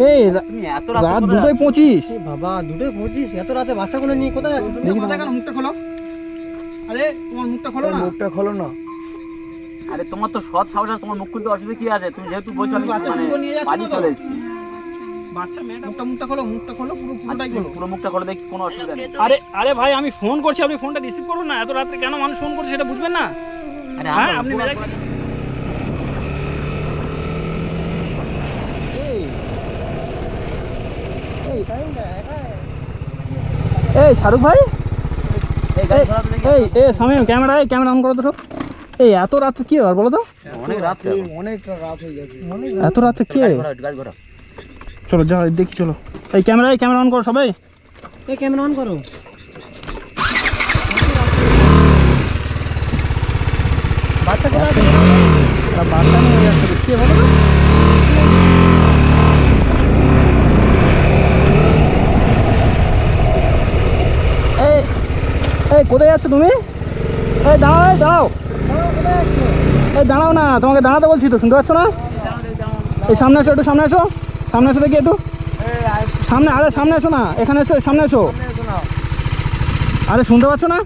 এই এত রাত রাত দুটোই পঁচিশ। বাবা দুটোই পঁচিশ? এত রাতে বাচ্চাগুলো নিয়ে কোথায় যাচ্ছ তুমি? দেখি কথা মুখটা খোলো। আরে তোমার মুখটা খোলো না। মুখটা খোলো না। আরে তোমার তো সৎ সাহস আছে তোমার মুখ খুলতে অসুবিধা কি আছে? তুমি যেহেতু বলছো আমি বাচ্চা মানে বাড়ি চলে এসেছি। বাচ্চা মেয়েটা মুখটা মুখটা খোলো মুখটা খোলো পুরো আচ্ছা, পুরোটাই খোলো। পুরো মুখটা করে দেখি কোনো অসুবিধা নেই। আরে আরে ভাই আমি ফোন করছি আপনি ফোনটা রিসিভ করুন না। এত রাত্রে কেন মানুষ ফোন করছে সেটা বুঝবেন না? আরে হ্যাঁ, আপনি পুরো- মেজাজ- এই এই শাহরুখ ভাই? এই গাড়ি এই স্বামী ক্যামেরা এই ক্যামেরা অন করো তো এই এত রাত্রে কি ব্যাপার বলো তো? অনেক রাত রাতে অনেকটা রাত হয়ে গেছে। এত রাত্রে কি? চলো যা দেখি চলো। এই ক্যামেরা এই ক্যামেরা অন করো সবাই। এই ক্যামেরা অন করো। বাচ্চা কোথায় বাচ্চা নিয়ে যাচ্ছে। কে বলো তো এই এই কোথায় যাচ্ছ তুমি? এই দাঁড়াও এই দাঁড়াও। এই দাঁড়াও না তোমাকে দাঁড়াতে বলছি তো শুনতে পাচ্ছ না? এই সামনে এসো একটু সামনে এসো। সামনে এসো দেখি একটু। সামনে আরে সামনে এসো না এখানে এসো সামনে এসো। আরে শুনতে পাচ্ছ না?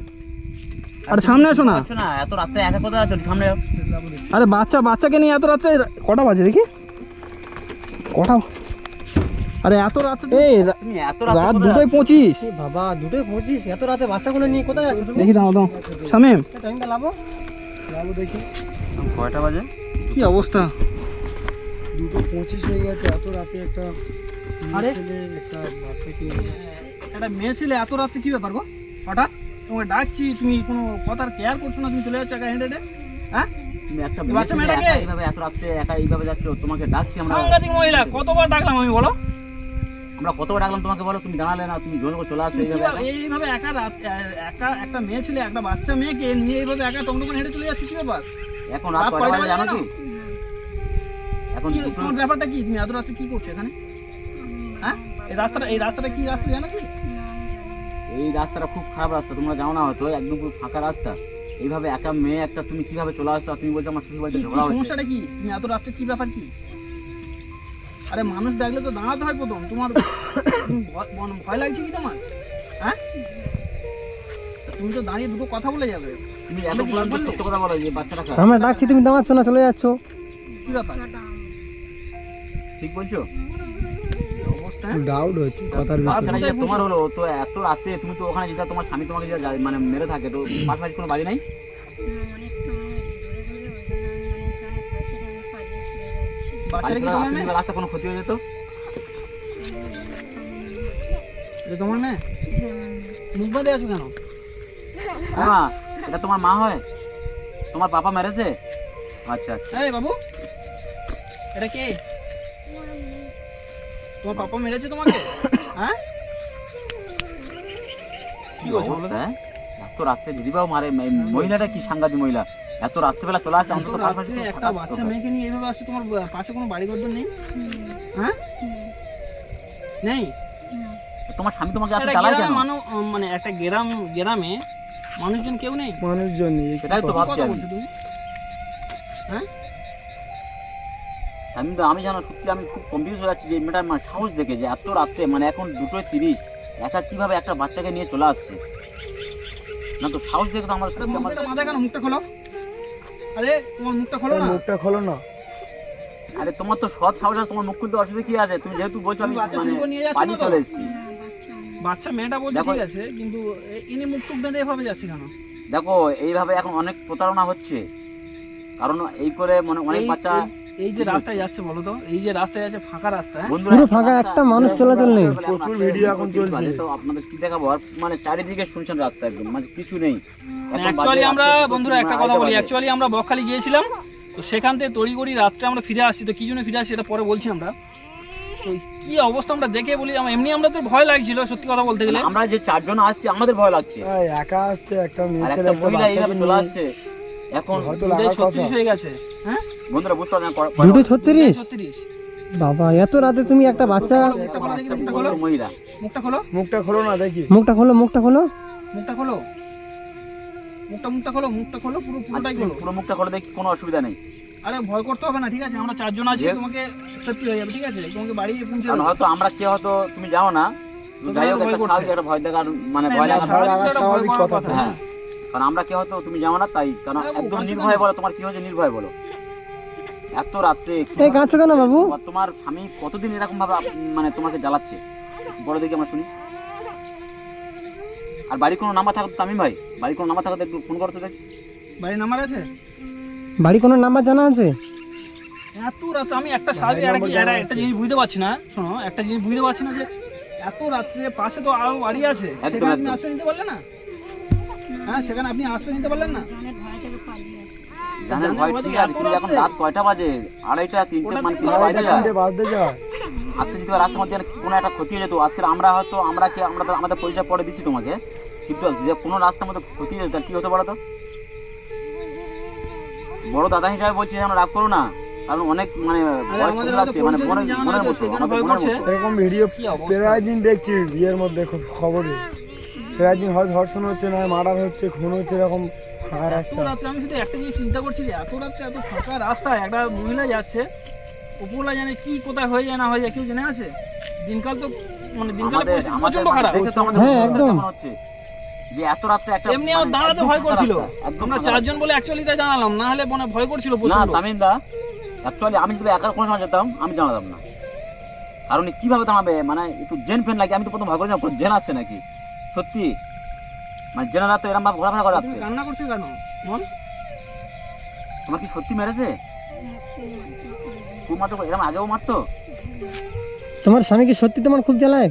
আরে সামনে এসো আচ্ছা না এত রাত্রে একা কোথায় আছো? সামনে আরে বাচ্চা বাচ্চাকে নিয়ে এত রাত্রে কটা বাজে দেখি? কটা আরে এত রাত্রে এই তুমি এত রাত রাত দুটোই পঁচিশ। বাবা দুটোই পঁচিশ। এত রাতে বাচ্চাগুলো নিয়ে কোথায় যাচ্ছ তুমি? দেখি দাও দাও শামিম। টাইমটা লাভো লাভো দেখি। কয়টা বাজে? কি অবস্থা? দুটো পঁচিশ হয়ে গেছে এত রাতে একটা আরে? একটা বাচ্চাকে একটা মেয়ে ছেলে এত রাত্রে কি ব্যাপার গো? হঠাৎ তোমাকে ডাকছি তুমি কোনো কথার কেয়ার করছ না তুমি চলে যাচ্ছ একা হেঁটে হ্যাঁ? তুমি একটা বাচ্চা মেয়েটাকে? এত রাত্রে একা এইভাবে যাচ্ছ? তোমাকে ডাকছি আমরা। সাংঘাতিক মহিলা কতবার ডাকলাম আমি বলো? আমরা কতবার ডাকলাম তোমাকে বলো? তুমি দাঁড়ালে না তুমি জোর করে চলে আসো এইভাবে একা। একা রাত একা একটা মেয়ে ছেলে একটা বাচ্চা মেয়েকে নিয়ে এইভাবে একা টমটমে হেঁটে চলে যাচ্ছে কি ব্যাপার? এখন রাত রাত কয়টা জানো কি? এখন তোমার ব্যাপারটা কি? তুমি এত রাত্রে কি করছ এখানে? হ্যাঁ? এই রাস্তাটা এই রাস্তাটা কি রাস্তা জানো কি? এই রাস্তাটা খুব খারাপ রাস্তা তোমরা জানো না হয়তো একদম পুরো ফাঁকা রাস্তা। এইভাবে একা মেয়ে একটা তুমি কীভাবে চলে আসছো? আর তুমি বলছো আমার শ্বশুর বাড়িতে ঝগড়া হচ্ছে। সমস্যাটা কি? তুমি এত রাত্রে কি ব্যাপার কি? আরে মানুষ ডাকলে তো দাঁড়াতে হয় প্রথম তোমার ভয়- ভয় লাগছে কি তোমার? হ্যাঁ? তুমি তো দাঁড়িয়ে দুটো কথা বলে যাবে। তুমি এত আমরা। ডাকছি তুমি দাঁড়াচ্ছ না চলে যাচ্ছ। কি ব্যাপার? ঠিক বলছো? হ্যাঁ? ডাউট হচ্ছে কথার বাচ্চাটা তোমার হলো তো এত রাতে তুমি তো ওখানে যেটা তোমার স্বামী তোমাকে যেটা মানে মেরে থাকে তো পাশাপাশি কোনো বাড়ি নাই? রাস্তা কোনো ক্ষতি হয়ে যেত তোমার মেয়ে? মুখ বাঁধে আছো কেন? হ্যাঁ এটা তোমার মা হয়? তোমার পাপা মেরেছে? আচ্ছা আচ্ছা। এই বাবু এটা কে? তোমার পাপা মেরেছে তোমাকে? হ্যাঁ? কি অবস্থা? এত রাত্রে দিদিবাও মারে মহিলাটা কি সাংঘাতিক মহিলা? এত রাত্রেবেলা চলে আসে অন্তত একটা বাচ্চা মেয়েকে নিয়ে এইভাবে আসছে তোমার পাশে কোনো বাড়ি ঘর নেই? হ্যাঁ? নেই? তোমার স্বামী তোমাকে এত কেন? মানুষ মানে একটা গ্রাম গ্রামে মানুষজন কেউ নেই? মানুষজন নেই সেটাই তো ভাবছি তুমি। হ্যাঁ? আমি তো আমি জানো সত্যি আমি খুব কনফিউজ হয়ে যাচ্ছি যে মেয়েটার মানে সাহস দেখে যে এত রাত্রে মানে এখন দুটোই তিরিশ একা কীভাবে একটা বাচ্চাকে নিয়ে চলে আসছে? না তো সাহস দেখে তো আমার মাথা কেন মুখটা খোলো? আরে তোমার মুখটা খোলো না। মুখটা খোলো না। আরে তোমার তো সৎ সাহস আছে তোমার মুখ খুলতে অসুবিধা কি আছে? তুমি যেহেতু বলছো আমি মানে? চলে এসেছি। বাচ্চা মেয়েটা বলছে দেখো- ঠিক আছে কিন্তু ইনি মুখ টুক বেঁধে এভাবে যাচ্ছে কেন? দেখো এইভাবে এখন অনেক প্রতারণা হচ্ছে। কারণ এই করে মানে অনেক বাচ্চা এই- যে রাস্তায় যাচ্ছে বলো তো? এই যে রাস্তায় যাচ্ছে ফাঁকা রাস্তা হ্যাঁ? পুরো ফাঁকা, একটা মানুষ চলাচল নেই। প্রচুর রাস্তায় ভিডিও এখন চলছে। তো আপনাদের কি দেখাবো? আর মানে চারিদিকে শুনছেন রাস্তা একদম মানে কিছু নেই। অ্যাকচুয়ালি আমরা বন্ধুরা একটা কথা বলি। অ্যাকচুয়ালি আমরা বকখালি গিয়েছিলাম তো সেখান থেকে তড়িগড়ি রাত্রে আমরা ফিরে আসছি। তো কি জন্য ফিরে আসছি এটা পরে বলছি আমরা। তো কি অবস্থা আমরা দেখে বলি আমরা এমনি আমাদের ভয় লাগছিল সত্যি কথা বলতে গেলে। আমরা যে চারজন আসছি আমাদের ভয় লাগছে। এই একা আসছে একটা মেয়ে ছেলে একটা মহিলা এইভাবে চলে আসছে। এখন ছত্রিশ হয়ে গেছে। হ্যাঁ? বন্ধুরা বুঝতে পারছেন দুটো ছত্রিশ? বাবা এত রাতে তুমি একটা বাচ্চা মুখটা খোলো মুখটা খোলো। মহিলা মুখটা খোলো। মুখটা খোলো না দেখি। মুখটা খোলো মুখটা খোলো। মুখটা খোলো। মুখটা মুখটা খোলো মুখটা খোলো পুরো আচ্ছা, পুরোটাই খোলো। পুরো মুখটা করে দেখি কোনো অসুবিধা নেই। আরে ভয় করতে হবে না ঠিক আছে? আমরা চারজন আছি তোমাকে সেফটি হয়ে যাবে ঠিক আছে? তোমাকে বাড়ি পৌঁছে হয়তো আমরা কে হয়তো তুমি যাও না যাই হোক একটা করছে। স্বাভাবিক একটা ভয় দেখার মানে হ্যাঁ, ভয় লাগা স্বাভাবিক কথা। হ্যাঁ। কারণ আমরা কে হয়তো তুমি যাও না তাই কারণ একদম নির্ভয় বলো তোমার কি হয়েছে নির্ভয় বলো। এত রাতে এই কাঁদছো কেন বাবু? তোমার- তোমার স্বামী কতদিন এরকম ভাবে মানে তোমাকে জ্বালাচ্ছে? বড় দেখি আমরা শুনি। আর বাড়ির কোনো নাম্বার থাকতো তামিম ভাই? বাড়ির কোনো নাম্বার থাকতো একটু ফোন করতে দেখি। বাড়ির নাম্বার আছে? বাড়ি কোনো নাম্বার জানা আছে? এত রাত আমি একটা স্বাভাবিক একটা কি একটা- একটা জিনিস বুঝতে পারছি না। শোনো একটা জিনিস বুঝতে পারছি না যে এত রাত্রে পাশে তো আরও বাড়ি আছে। সেখানে আপনি। আশ্রয় নিতে পারলেন না? হ্যাঁ সেখানে আপনি আশ্রয় নিতে পারলেন না? ভয় ঠিক আছে কিন্তু এখন রাত কয়টা বাজে? আড়াইটা তিনটে মানে তিনটে বাজে। যায় আজকে যদি রাস্তার মধ্যে কোনো একটা ক্ষতি হয়ে যেত। আজকে আমরা হয়তো আমরা কি আমরা আমাদের পরে দিচ্ছি তোমাকে। কিন্তু যে কোনো রাস্তার মধ্যে ক্ষতি হয়ে যেত তাহলে কি হতে পারো তো? বড় দাদা হিসাবে বলছি আমরা রাগ করো না। কারণ অনেক মানে বয়স লাগছে মানে মনের মতো এরকম ভিডিও কি প্রায় দিন দেখছি বিয়ের মধ্যে খবরে। প্রায় দিন হয় ধর্ষণ হচ্ছে না মার্ডার হচ্ছে খুন হচ্ছে এরকম ফাঁকা রাস্তা রাত্রে আমি শুধু একটা জিনিস চিন্তা করছি যে এত রাত্রে এত ফাঁকা রাস্তায় একটা মহিলা যাচ্ছে উপরলা জানে কি কোথায় হয়ে যায় না হয়ে যায় কেউ জেনে আছে? দিনকাল তো মানে দিনকাল প্রচণ্ড খারাপ। হ্যাঁ, একদম। যে এত রাত্রে একটা এমনি আমার মানে দাঁড়াতে ভয় করছিল। আমরা চারজন বলে অ্যাকচুয়ালি তাই জানালাম না হলে মনে ভয় করছিল না তামিম দা অ্যাকচুয়ালি আমি যদি একা কোনো সময় যেতাম আমি জানাতাম না। কারণ কীভাবে দাঁড়াবে মানে একটু জেন ফেন লাগে আমি তো প্রথম ভয় করেছিলাম জেন আসছে নাকি? সত্যি? মানে জেনারা তো এরকম ভাবে ঘোরাফেরা করে তুমি কান্না করছ কেন? মন তোমার কি সত্যি মেরেছে? খুব মারতো এরকম আগেও মারতো? তোমার স্বামী কি সত্যি তোমার খুব জ্বালায়?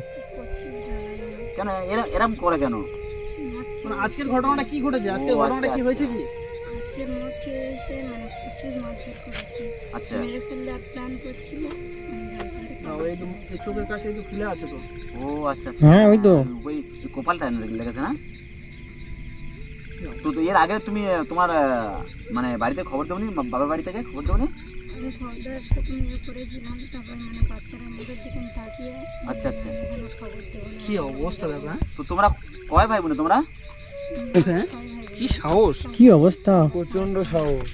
কেন এরা- এরম করে কেন? মানে আজকের ঘটনাটা কি ঘটেছে? আজকের ঘটনাটা আচ্ছা, কি হয়েছে কি? আজকের মধ্যে এসে মানে প্রচুর মারধর করেছে। আচ্ছা। মেরে প্ল্যান করছিল চোখের কাছে ফুলে আছে তো। ও আচ্ছা আচ্ছা। হ্যাঁ, ওই তো। ওই ওই কপালটা লেগেছে না? তো তো এর আগে তুমি তোমার মানে বাড়িতে খবর দেবনি বাবার বাড়ি থেকে খবর দেবনি ইয়ে মানে আচ্ছা, আচ্ছা। কি অবস্থা হ্যাঁ তো তোমরা কয় ভাই বোনে তোমরা? হ্যাঁ? কি সাহস? কি অবস্থা? প্রচণ্ড সাহস।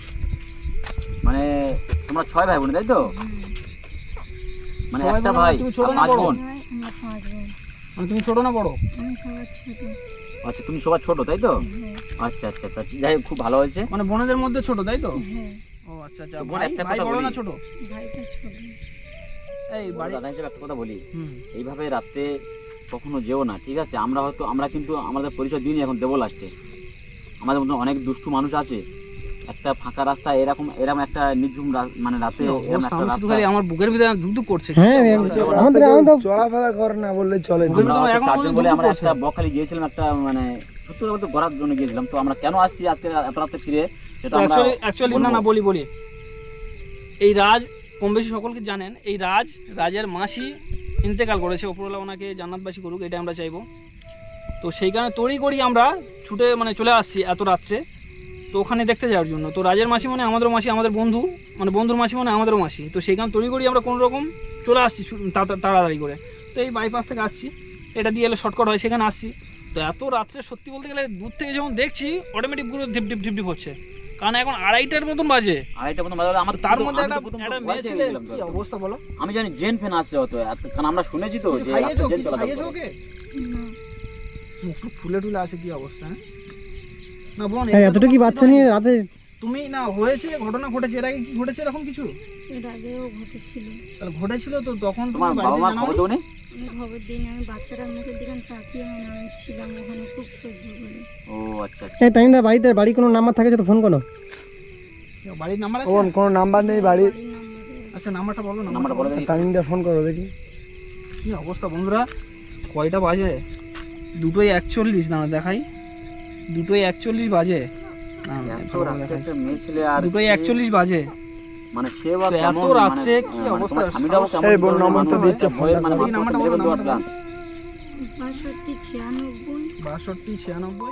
মানে তোমরা ছয় ভাই বোন তাই তো? মানে একটা ভাই তুমি ছোট আর পাঁচ বোন। মানে তুমি ছোট না বড়? আমি সবার ছোট। আচ্ছা তুমি সবার ছোট তাই তো? হ্যাঁ। আচ্ছা আচ্ছা আচ্ছা। যাই হোক খুব ভালো হয়েছে। মানে বোনদের মধ্যে ছোট তাই তো? হ্যাঁ। ও আচ্ছা আচ্ছা। বোন, একটা কথা বড় না ছোট। ভাইটা ছোট। এই বাড়ি দাদা হিসেবে একটা কথা বলি। এইভাবে রাত্রে কখনো যেও না ঠিক আছে? আমরা হয়তো আমরা কিন্তু আমাদের পরিচয় দিই এখন দেবো লাস্টে আমাদের মধ্যে অনেক দুষ্টু মানুষ আছে। একটা ফাঁকা রাস্তা এরকম এরকম একটা নির্ঝুম রা- মানে রাতে এরকম একটা রাস্তা। খালি আমার বুকের ভিতরে ধুকধুক করছে। হ্যাঁ আমাদের আমি তো চলাফেরা করে না বললে চলে চারজন বলে আমরা একটা বকখালি গিয়েছিলাম একটা মানে সত্যি বলতে ঘোরার জন্য গিয়েছিলাম। তো আমরা কেন আসছি আজকে এত রাতে ফিরে সেটা আমরা অ্যাকচুয়ালি অ্যাকচুয়ালি না না বলি বলি। এই রাজ কম বেশি সকলকে জানেন এই রাজ রাজের মাসি ইন্তেকাল করেছে। ওপরওয়ালা ওনাকে জান্নাতবাসী করুক এটা আমরা চাইব। তো সেই কারণে তড়ি করি আমরা ছুটে মানে চলে আসছি এত রাত্রে। তো ওখানে দেখতে যাওয়ার জন্য। তো রাজের মাসি মানে আমাদেরও মাসি আমাদের বন্ধু মানে বন্ধুর মাসি মানে আমাদেরও মাসি। তো সেই কারণে তড়ি করি আমরা কোনো রকম চলে আসছি তাড়াতাড়ি করে। তো এই বাইপাস থেকে আসছি। এটা দিয়ে এলে শর্টকাট হয় সেখানে আসছি। তো এত রাত্রে সত্যি বলতে গেলে দূর থেকে যখন দেখছি অটোমেটিক পুরো ধিপ ধিপ ধিপ ধিপ হচ্ছে। কারণ এখন আড়াইটার মতন বাজে। আড়াইটার মতন বাজে আমার তার মধ্যে একটা একটা মেয়ে ছেলে। কি অবস্থা বলো? আমি জানি জেন ফেন আসছে হয়তো কারণ আমরা শুনেছি তো যে জেন খাইয়েছো করে। ওকে মুখ ফুলে টুলে আছে কি অবস্থা হ্যাঁ? না বোন এই এতটুকু বাচ্চা নিয়ে রাতে তুমি না হয়েছে ঘটনা ঘটেছে এর আগে কি ঘটেছে এরকম কিছু? এর আগেও ঘটেছিল। তাহলে ঘটেছিল তো তখন তোমার বাবা মা খবর দেবনি খবর দিইনি আমি বাচ্চাটার মুখের দিকে তাকিয়ে আমি ছিলাম ওখানে খুব সহ্য করে ও আচ্ছা আচ্ছা। এই টাইমটা বাড়িতে বাড়ি কোনো নাম্বার থাকে তো ফোন করো। বাড়ির নাম্বার আছে? কোন কোনো নাম্বার নেই বাড়ির। আচ্ছা নাম্বারটা বলো নাম্বারটা বলে ফোন করো দেখি। কি অবস্থা বন্ধুরা? কয়টা বাজে? দুটোই একচল্লিশ না দেখাই। দুটোই একচল্লিশ বাজে। দুটোই একচল্লিশ বাজে। মানে এত মানে- রাত্রে কি মানে অবস্থা? মানে। বাষট্টি ছিয়ানব্বই বাষট্টি ছিয়ানব্বই।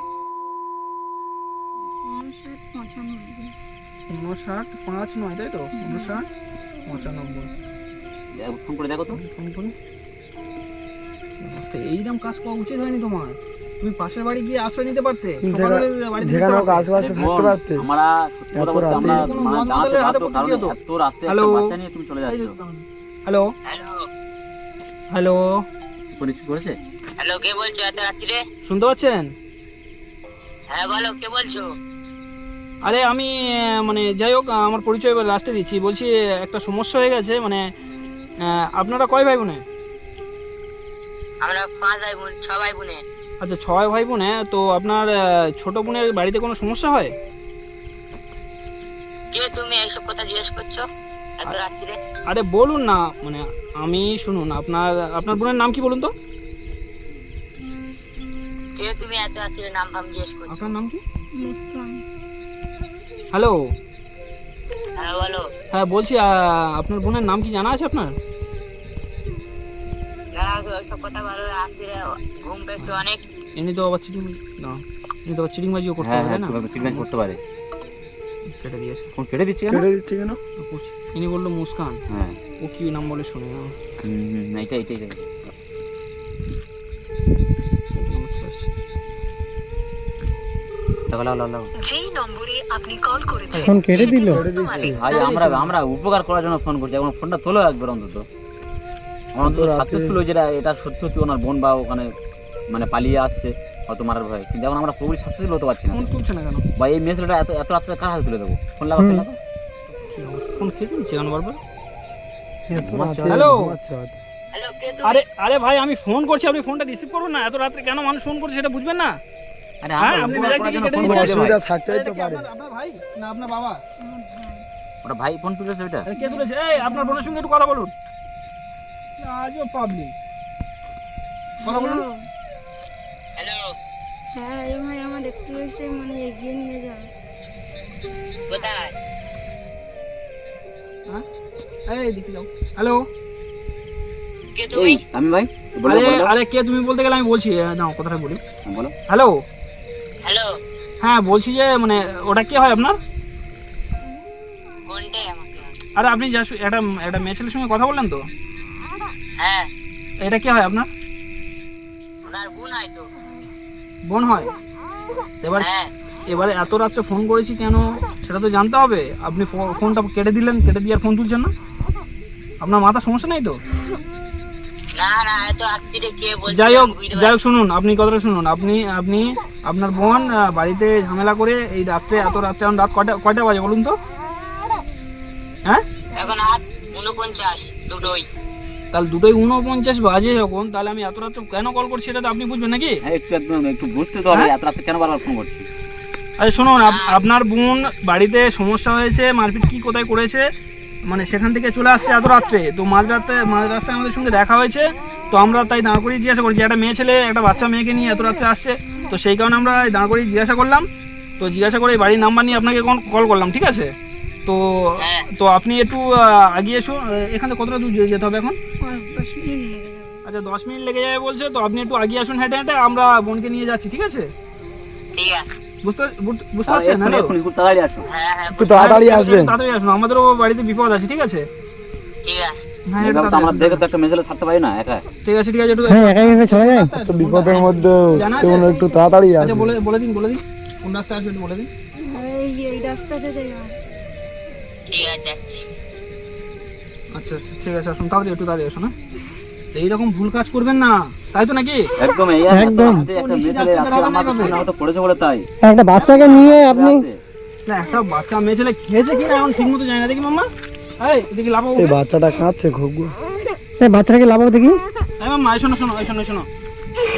উনষাট পাঁচ নয় তাই তো? উনষাট পঁচানব্বই। দেখো, ফোন করে দেখো তো। ফোন করুন এইরকম কাজ করা উচিত হয়নি তোমার? তুমি পাশের বাড়ি গিয়ে আশ্রয় নিতে পারতে? যেখানে- সকালে বাড়ি থেকে যেখানে যেতে হোক আশেপাশে থাকতে পারতে আমরা সত্যি কথা বলতে আমরা মানে কারণ এত রাতে হ্যালো? একটা বাচ্চা নিয়ে তুমি চলে যাচ্ছ। হ্যালো? হ্যালো? রিসিভ করেছে? হ্যালো কে বলছো এত রাত্রিরে? শুনতে পাচ্ছেন? হ্যাঁ বলো কে বলছো? আরে আমি মানে যাই হোক আমার পরিচয় এবার লাস্টে দিচ্ছি। বলছি একটা সমস্যা হয়ে গেছে মানে আপনারা কয় ভাই বোনে? আমরা পাঁচ ভাই বোন ছ ভাই বোনে। আচ্ছা ছয় ভাই বোনে তো আপনার ছোট বোনের বাড়িতে কোনো সমস্যা হয়? কে তুমি এইসব কথা জিজ্ঞেস করছ এত রাত্রিরে? আরে বলুন না মানে আমি শুনুন আপনার আপনার বোনের নাম কি বলুন তো? কে তুমি এত রাত্রিরে নাম ফাম জিজ্ঞেস করছ? আপনার নাম কি? মুস্কান। হ্যালো? হ্যাঁ বলো। হ্যাঁ বলছি আপনার বোনের নাম কি জানা আছে আপনার? ওইসব কথা বলো রাত্রিরে ঘুম পেয়েছ অনেক। এমনি তো আবার চিটিং না এমনি তো আবার চিটিংবাজিও করতে হ্যাঁ হবে হ্যাঁ না? তুমি ট্রিটমেন্ট করতে পারে? কেটে দিয়েছে। ফোন কেটে দিচ্ছি কেন? কেটে দিচ্ছে কেন? ইনি বলল মুস্কান। হ্যাঁ। ও কি নাম বলে শুনে না? হুম, কল করেছেন ফোন কেটে দিল? ভাই আমরা আমরা উপকার করার জন্য ফোন করছি। এখন ফোনটা তোলো একবার অন্তত। সাকসেসফুল হয়েছে এটা এটা সত্যি সত্যি ওনার বোন বা ওখানে মানে পালিয়ে আসছে হয়তো মারার ভয়। কিন্তু এখন আমরা পুরোপুরি সাকসেসফুল হতে পারছি না। ফোন তুলছে না কেন? বা এই মেসেজটা এত এত রাত্রে কার হাতে তুলে দেবো? ফোন লাগাও ফোন লাগাও। ফোন খেতে দিচ্ছে কেন বারবার? হ্যালো? আরে আরে ভাই আমি ফোন করছি আপনি ফোনটা রিসিভ করুন না। এত রাত্রে কেন মানুষ ফোন করছে সেটা বুঝবেন না? আরে হ্যাঁ, আপনি অসুবিধা থাকতেই তো পারে। আপনার আপনার ভাই না আপনার বাবা? ওটা ভাই ফোন তুলেছে ওইটা? কে তুলেছে? এই আপনার বোনের সঙ্গে একটু কথা বলুন। আজও পাবলিক কথা বলুন। হ্যালো হ্যাঁ এই ভাই আমার একটু এসে মানে এগিয়ে নিয়ে যাও কোথায়? হ্যাঁ? এই দেখি যাও। হ্যালো কে তুমি? আমি ভাই আরে আরে কে তুমি বলতে গেলে আমি বলছি দাও কথাটা বলি। হ্যাঁ, বলো। হ্যালো হ্যালো হ্যাঁ বলছি যে মানে ওটা কে হয় আপনার? আরে আপনি যা একটা একটা মেয়ে ছেলের সঙ্গে কথা বললেন তো? হ্যাঁ। এটা কে হয় আপনার? ওনার বোন হয় এবার হ্যাঁ। এবারে এত রাত্রে ফোন করেছি কেন? সেটা তো জানতে হবে। আপনি ফোনটা কেটে দিলেন কেটে দিয়ে আর ফোন তুলছেন না? আপনার মাথা সমস্যা নেই তো? যাই হোক যাই হোক শুনুন আপনি কথাটা শুনুন। আপনি আপনি আপনার বোন বাড়িতে ঝামেলা করে এই রাত্রে এত রাত্রে এখন রাত কয়টা কয়টা বাজে বলুন তো? হ্যাঁ? এখন দুটোই। তাহলে দুটোই উনপঞ্চাশ বাজে যখন তাহলে আমি এত রাত্রে কেন কল করছি এটা তো আপনি বুঝবেন নাকি? হ্যাঁ একটু একদম একটু বুঝতে তো হবে হ্যাঁ? এত রাত্রে কেন বারবার ফোন করছি? আরে শুনুন আপনার বোন বাড়িতে সমস্যা হয়েছে মারপিট কি কোথায় করেছে মানে সেখান থেকে চলে আসছে এত রাত্রে তো মাঝ রাত্রে মাঝ রাস্তায় আমাদের সঙ্গে দেখা হয়েছে তো আমরা তাই দাঁড় করিয়ে জিজ্ঞাসা করছি একটা মেয়ে ছেলে একটা বাচ্চা মেয়েকে নিয়ে এত রাত্রে আসছে তো সেই কারণে আমরা দাঁড় করিয়ে জিজ্ঞাসা করলাম তো জিজ্ঞাসা করে এই বাড়ির নাম্বার নিয়ে আপনাকে কল করলাম ঠিক আছে? তো হ্যাঁ। তো আপনি একটু আগিয়ে এসো। এখানে কতটা দূর যেতে হবে এখন? আচ্ছা দশ মিনিট লেগে যাবে বলছে তো আপনি একটু আগিয়ে আসুন হেঁটে হেঁটে আমরা বোনকে নিয়ে যাচ্ছি ঠিক আছে? বুঝতে বুঝতে পারছেন? তাড়াতাড়ি আসো হ্যাঁ হ্যাঁ একটু তাড়াতাড়ি হ্যাঁ, আসবেন। তাড়াতাড়ি আসুন। আমাদেরও বাড়িতে বিপদ আছে ঠিক আছে? হ্যাঁ একটু এভাবে তো তাড়াতাড়ি আমরা আসুন। দেখে তো একটা মেসেজ ছাড়তে পারি না একা। ঠিক আছে ঠিক আছে একটু হ্যাঁ একাই একা চলে যায় তো বিপদের মধ্যে জানা আছে? তেমন একটু তাড়াতাড়ি আচ্ছা আসবে। বলে বলে দিন বলে দিন। কোন রাস্তায় আসবে একটু বলে দিন। এই এই রাস্তাতে আচ্ছা আচ্ছা ঠিক আছে আসুন তাড়াতাড়ি একটু তাড়াতাড়ি আসুন হ্যাঁ। এইরকম ভুল কাজ করবেন না তাই তো নাকি? একদম একদম। একটা পড়েছে বলে তাই। বাচ্চাকে নিয়ে আপনি না একটা বাচ্চা মেয়ে ছেলে খেয়েছে কি না এখন ঠিক মতো জানি না দেখি মাম্মা। এই দেখি লাভ এই বাচ্চাটা কাঁদছে খুব এই বাচ্চাটাকে লাভাও দেখি। এই মাম্মা এই শোনো শোনো এই শোনো শোনো।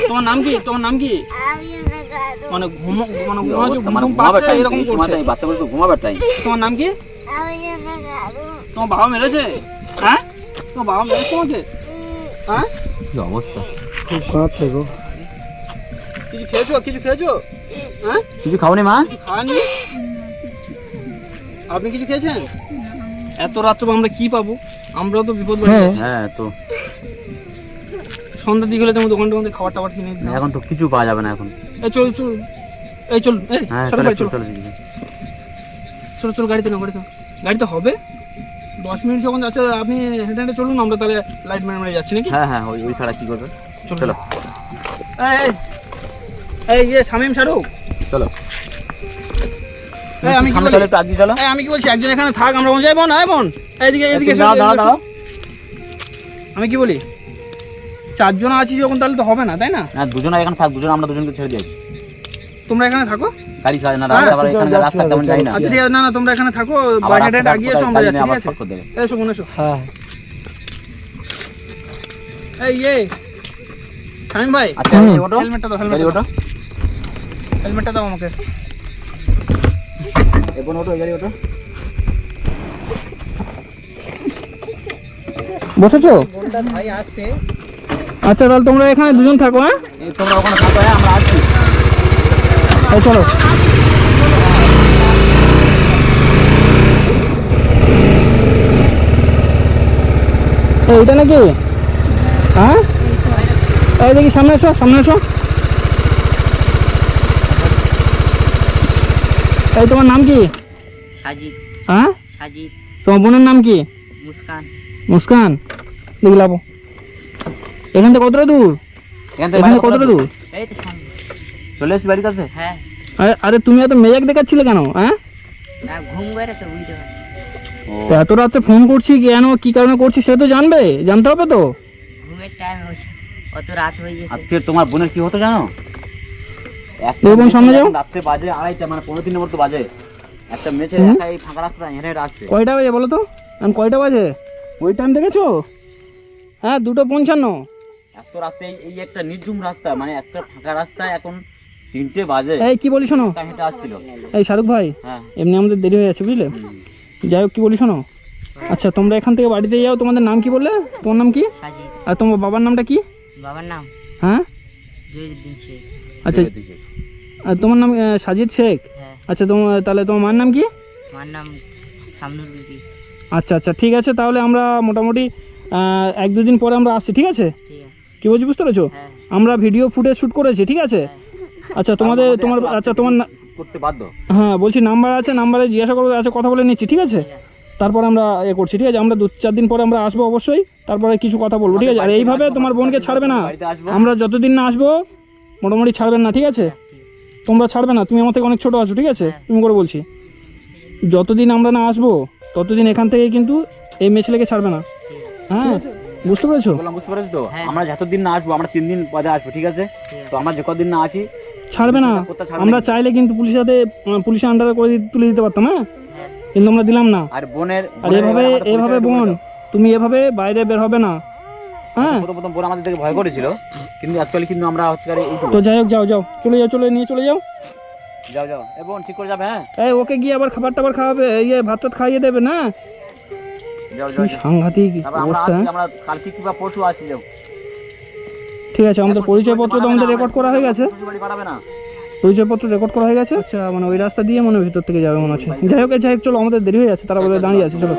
তোমার নাম কি? তোমার নাম কি? মানে ঘুম মানে ঘুমাচ্ছে ঘুম মানে পাচ্ছে এরকম করছে। তো ঘুমাবার টাইম তোমার নাম কি? তোমার বাবা মেরেছে? হ্যাঁ? তোমার বাবা মেরেছে তোমাকে? হ্যাঁ? কি অবস্থা? খুব কাঁদছে গো। কিছু খেয়েছো? কিছু খেয়েছো? হ্যাঁ? কিছু খাওনি মা? খাওয়ানি আপনি কিছু খেয়েছেন? এত রাত্রে আমরা কি পাবো? আমরাও তো বিপদ বাড়ি হ্যাঁ। হ্যাঁ তো। সন্ধ্যার দিকে হলে তোমার দোকান টোকান খাবার টাবার কিনে। এখন তো কিছু পাওয়া যাবে না এখন। এই চল চল। এই চল এই হ্যাঁ চল চলে ভাই, চল। চলে চলে চল চল গাড়িতে না গাড়িতে গাড়িতে হবে। দশ মিনিট যখন যাচ্ছে আপনি হেঁটে হেঁটে চলুন আমরা তাহলে লাইট মেরে মেরে যাচ্ছি নাকি? হ্যাঁ হ্যাঁ ওই ওই ছাড়া কি করবে? চলো। এই, এই, ইয়ে শামিম শাহরুখ। চলো। আমি কি বলি? আমি বলছি একজন এখানে থাক আমরা যাই বোন আয় বোন। এইদিকে এইদিকে আমি কি বলি? চারজন আছি যখন তাহলে তো হবে না তাই না? না দুজনে এখানে থাক দুজন আমরা দুজনকে ছেড়ে দিয়েছি। তোমরা এখানে থাকো। গাড়ি চালাই না হ্যাঁ, আবার এখানে রাস্তা জানি না। আচ্ছা ঠিক না না তোমরা এখানে থাকো বাইরে এসো আমরা যাচ্ছি ঠিক আছে। এসো এসো হ্যাঁ। এই শামিম ভাই আচ্ছা ওটো হেলমেটটা দাও গাড়ি হেলমেটটা ওটো হেলমেটটা দাও আমাকে। ওটো গাড়ি ওটো বসেছো? ভাই আসছে। আচ্ছা তাহলে তোমরা এখানে দুজন থাকো হ্যাঁ? তোমরা ওখানে থাকো হ্যাঁ আমরা আসছি। এই চলো। এই, এটা নাকি? হ্যাঁ? এই দেখি সামনে এসো সামনে এসো। এই তোমার নাম কি? সাজিদ। হ্যাঁ? সাজিদ। তোমার বোনের নাম কি? মুস্কান। মুস্কান। দেখি লাভ এখান থেকে কতটা দূর? এখান থেকে কতটা দূর? এই তো সামনে। চলে এসেছি বাড়ির কাছে? হ্যাঁ। আরে আরে তুমি এত মেজাক দেখাচ্ছিলে কেন হ্যাঁ? না ঘুম করে তো বুঝতে তো এত রাতে ফোন করছি কেন কি কারণে করছি সে তো জানবে জানতে হবে তো। ঘুমের টাইম হয়েছে অত রাত হয়ে গেছে। আজকে তোমার বোনের কি হতো জানো? বোন সামনে যাও। রাত্রে বাজে আড়াইটা মানে পনেরো মতো বাজে। একটা মেছে ফাঁকা রাস্তা হেঁটে হেঁটে আসছে। কয়টা বাজে বলো তো? এখন কয়টা বাজে? ওই টাইম দেখেছ? হ্যাঁ দুটো পঞ্চান্ন। এত রাতে এই- এই একটা নির্জুম রাস্তা মানে একটা ফাঁকা রাস্তা এখন তিনটে বাজে। এই কি বলি শোনো? একা আসছিল। এই শাহরুখ ভাই হ্যাঁ। এমনি আমাদের দেরি হয়ে যাচ্ছে বুঝলে? যাই হোক কি বলি শোনো? আচ্ছা তোমরা এখান থেকে বাড়িতে যাও তোমাদের নাম কি বললে? তোমার নাম কি? সাজিদ। আর তোমার বাবার নামটা কি? বাবার নাম? হ্যাঁ? আচ্ছা আর তোমার নাম সাজিদ শেখ? হ্যাঁ। আচ্ছা তোমার তাহলে তোমার মার নাম কি? আমার নাম সামনুর বিবি। আচ্ছা আচ্ছা ঠিক আছে তাহলে আমরা মোটামুটি আহ, এক দুদিন পরে আমরা আসছি ঠিক আছে? কি বলছি বুঝতে পেরেছ? হ্যাঁ। আমরা ভিডিও ফুটেজ শ্যুট করেছি ঠিক আছে? আচ্ছা তোমাদের তোমার আচ্ছা তোমার করতে বাধ্য? হ্যাঁ বলছি নাম্বার আছে নাম্বারে জিজ্ঞাসা করব আচ্ছা কথা বলে নিচ্ছি ঠিক আছে? তারপর আমরা এ করছি ঠিক আছে? আমরা দু চার দিন পরে আমরা আসব অবশ্যই তারপরে কিছু কথা বলব ঠিক আছে? আর এইভাবে তোমার বোনকে ছাড়বে না। আমরা যতদিন না আসব মোটামুটি ছাড়বেন না ঠিক আছে? তোমরা ছাড়বে না তুমি আমার থেকে অনেক ছোট আছো ঠিক আছে? তুমি করে বলছি। যতদিন আমরা না আসব ততদিন এখান থেকে কিন্তু এই মেয়ে ছেলেকে ছাড়বে না। হ্যাঁ বুঝতে পেরেছ? বুঝতে পেরেছ তো? হ্যাঁ। আমরা যতদিন না আসব আমরা তিন দিন পরে আসব ঠিক আছে? ঠিক আছে তো আমরা যে কদিন না আছি ছাড়বে না। আমরা চাইলে কিন্তু পুলিশের সাথে পুলিশের আন্ডারে করে তুলে দিতে পারতাম হ্যাঁ? কিন্তু আমরা দিলাম না। আর বোনের আর এভাবে এভাবে বোন তুমি এভাবে বাইরে বের হবে না। হ্যাঁ? প্রথম প্রথম বোন আমাদের দেখে ভয় করেছিল কিন্তু অ্যাকচুয়ালি কিন্তু আমরা হচ্ছে তো যাই হোক যাও যাও। চলে যাও চলে নিয়ে চলে যাও। যাও যাও। এ বোন ঠিক করে যাবে হ্যাঁ? এই ওকে গিয়ে আবার খাবার টাবার খাওয়াবে ইয়ে ভাত টাত খাইয়ে দেবে না? যাও যাও যাও। সাংঘাতিক অবস্থা হ্যাঁ? আমরা কালকে কিংবা পরশু আসি যাও। ঠিক আছে আমাদের পরিচয় পরিচয়পত্র তো আমাদের রেকর্ড করা হয়ে গেছে। পরিচয় পত্র পরিচয়পত্র রেকর্ড করা হয়ে গেছে। আচ্ছা মানে ওই রাস্তা দিয়ে মনে হয় ভিতর থেকে যাবে মনে হচ্ছে। যাই হোক যাই হোক চলো আমাদের দেরি হয়ে যাচ্ছে তারা বোধহয় দাঁড়িয়ে আছে চলো।